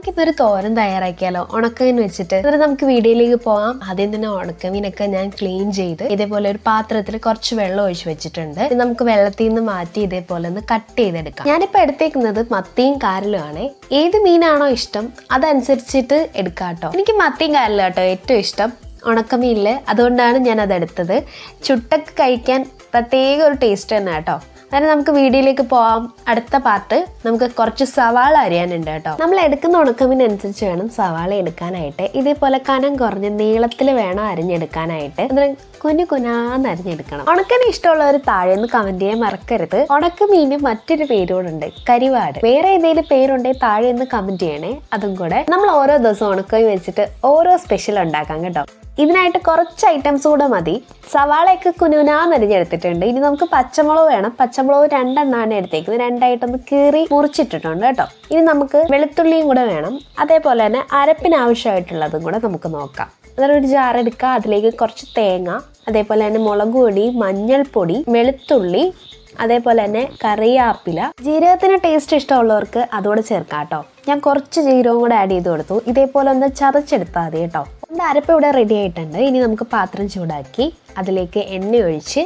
നമുക്കിന്നൊരു തോരൻ തയ്യാറാക്കിയാലോ? ഉണക്കമീൻ വെച്ചിട്ട്. എന്നിട്ട് നമുക്ക് വീഡിയോയിലേക്ക് പോകാം. ആദ്യം തന്നെ ഉണക്കമീനൊക്കെ ഞാൻ ക്ലീൻ ചെയ്ത് ഇതേപോലെ ഒരു പാത്രത്തിൽ കുറച്ച് വെള്ളം ഒഴിച്ചു വെച്ചിട്ടുണ്ട്. നമുക്ക് വെള്ളത്തിൽ നിന്ന് മാറ്റി ഇതേപോലെ ഒന്ന് കട്ട് ചെയ്തെടുക്കാം. ഞാനിപ്പോൾ എടുത്തേക്കുന്നത് മത്തിയും കാരലും ആണ്. ഏത് മീനാണോ ഇഷ്ടം അതനുസരിച്ചിട്ട് എടുക്കാം കേട്ടോ എനിക്ക് മത്തിയും കാരലും കേട്ടോ ഏറ്റവും ഇഷ്ടം. ഉണക്കമീനിൽ അതുകൊണ്ടാണ് ഞാൻ അത് എടുത്തത്. ചുട്ടൊക്കെ കഴിക്കാൻ പ്രത്യേക ഒരു ടേസ്റ്റ് തന്നെ കേട്ടോ. അങ്ങനെ നമുക്ക് വീഡിയോയിലേക്ക് പോവാം. അടുത്ത പാർട്ട് നമുക്ക് കുറച്ച് സവാള അരിയാനുണ്ട് കേട്ടോ. നമ്മൾ എടുക്കുന്ന ഉണക്കമിനനുസരിച്ച് വേണം സവാള എടുക്കാനായിട്ട്. ഇതേപോലെ കനം കുറഞ്ഞ് നീളത്തിൽ വേണം അരിഞ്ഞെടുക്കാനായിട്ട്. അന്നേരം കുഞ്ഞു കുനാന്ന് അരിഞ്ഞെടുക്കണം. ഉണക്കന് ഇഷ്ടമുള്ളവർ താഴെ നിന്ന് കമന്റ് ചെയ്യാൻ മറക്കരുത്. ഉണക്കമീന് മറ്റൊരു പേരോടുണ്ട് കരിവാട്. വേറെ ഏതെങ്കിലും പേരുണ്ടെങ്കിൽ താഴെ നിന്ന് കമന്റ് ചെയ്യണേ. അതും കൂടെ നമ്മൾ ഓരോ ദിവസം ഉണക്കമീൻ വെച്ചിട്ട് ഓരോ സ്പെഷ്യൽ ഉണ്ടാക്കാം കേട്ടോ. ഇതിനായിട്ട് കുറച്ച് ഐറ്റംസ് കൂടെ മതി. സവാളയൊക്കെ കുനുനാന്ന് അരിഞ്ഞെടുത്തിട്ടുണ്ട് ഇനി നമുക്ക് പച്ചമുളക് വേണം. പച്ചമുളക് രണ്ടെണ്ണമാണ് എടുത്തേക്കുന്നത്. രണ്ടായിട്ടൊന്ന് കീറി മുറിച്ചിട്ടിട്ടുണ്ട് കേട്ടോ. ഇനി നമുക്ക് വെളുത്തുള്ളിയും കൂടെ വേണം. അതേപോലെ തന്നെ അരപ്പിന് ആവശ്യമായിട്ടുള്ളതും കൂടെ നമുക്ക് നോക്കാം. അതായത് ഒരു ജാർ എടുക്കുക. അതിലേക്ക് കുറച്ച് തേങ്ങ അതേപോലെ തന്നെ മുളക് പൊടി മഞ്ഞൾപ്പൊടി വെളുത്തുള്ളി അതേപോലെ തന്നെ കറിയാപ്പില ജീരകത്തിന് ടേസ്റ്റ് ഇഷ്ടമുള്ളവർക്ക് അതുകൂടെ ചേർക്കാം കേട്ടോ. ഞാൻ കുറച്ച് ജീരകവും കൂടെ ആഡ് ചെയ്ത് കൊടുത്തു. ഇതേപോലെ ഒന്ന് ചതച്ചെടുത്താൽ മതി കേട്ടോ. അരപ്പ് ഇവിടെ റെഡി ആയിട്ടുണ്ട്. ഇനി നമുക്ക് പാത്രം ചൂടാക്കി അതിലേക്ക് എണ്ണ ഒഴിച്ച്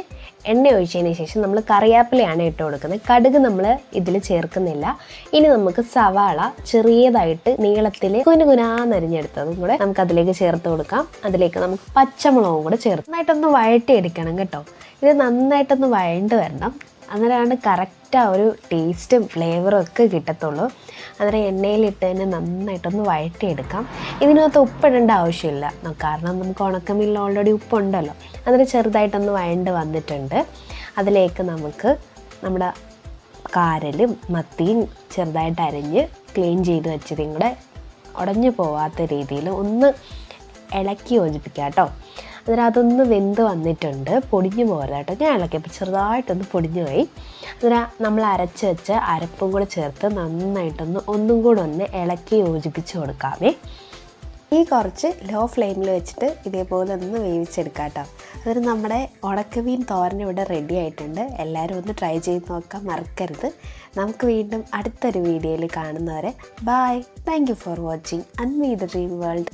എണ്ണ ഒഴിച്ചതിന് ശേഷം നമ്മൾ കറിയാപ്പിലയാണ് ഇട്ട് കൊടുക്കുന്നത്. കടുക് നമ്മൾ ഇതിൽ ചേർക്കുന്നില്ല. ഇനി നമുക്ക് സവാള ചെറിയതായിട്ട് നീളത്തിൽ കുനുകുനാന്നരിഞ്ഞെടുത്തതും കൂടെ നമുക്ക് അതിലേക്ക് ചേർത്ത് കൊടുക്കാം. അതിലേക്ക് നമുക്ക് പച്ചമുളകും കൂടെ ചേർത്ത് നന്നായിട്ടൊന്ന് വഴറ്റിയെടുക്കണം കേട്ടോ. ഇത് നന്നായിട്ടൊന്ന് വഴണ്ട് വരണം. അന്നേരമാണ് കറക്റ്റ് ആ ഒരു ടേസ്റ്റും ഫ്ലേവറും ഒക്കെ കിട്ടത്തുള്ളൂ. അന്നേരം എണ്ണയിലിട്ട് തന്നെ നന്നായിട്ടൊന്ന് വഴറ്റിയെടുക്കാം. ഇതിനകത്ത് ഉപ്പിടേണ്ട ആവശ്യമില്ല. കാരണം നമുക്ക് ഉണക്കമീനിൽ ഓൾറെഡി ഉപ്പുണ്ടല്ലോ. അന്നേരം ചെറുതായിട്ടൊന്ന് വഴണ്ട് വന്നിട്ടുണ്ട്. അതിലേക്ക് നമുക്ക് നമ്മുടെ കാരലും മത്തിയും ചെറുതായിട്ട് അരിഞ്ഞ് ക്ലീൻ ചെയ്ത് വെച്ചതും കൂടെ ഉടഞ്ഞു പോവാത്ത രീതിയിൽ ഒന്ന് ഇളക്കി യോജിപ്പിക്കാം കേട്ടോ. അന്നേരം അതൊന്ന് വെന്ത് വന്നിട്ടുണ്ട്. പൊടിഞ്ഞു പോകരുത് കേട്ടോ. ഞാൻ ഇളക്കിയപ്പോൾ ചെറുതായിട്ടൊന്ന് പൊടിഞ്ഞു പോയി. അന്നേരം നമ്മൾ അരച്ച് വെച്ച അരപ്പും കൂടെ ചേർത്ത് നന്നായിട്ടൊന്ന് ഒന്നും കൂടെ ഒന്ന് ഇളക്കി യോജിപ്പിച്ച് കൊടുക്കാമേ ഈ കുറച്ച് ലോ ഫ്ലെയിമിൽ വെച്ചിട്ട് ഇതേപോലെ ഒന്ന് വേവിച്ചെടുക്കാം കേട്ടോ. അതൊരു നമ്മുടെ ഉണക്കമീൻ തോരൻ ഇവിടെ റെഡി ആയിട്ടുണ്ട്. എല്ലാവരും ഒന്ന് ട്രൈ ചെയ്ത് നോക്കാൻ മറക്കരുത്. നമുക്ക് വീണ്ടും അടുത്തൊരു വീഡിയോയിൽ കാണുന്നവരെ bye thank you for watching അൺമീ the dream world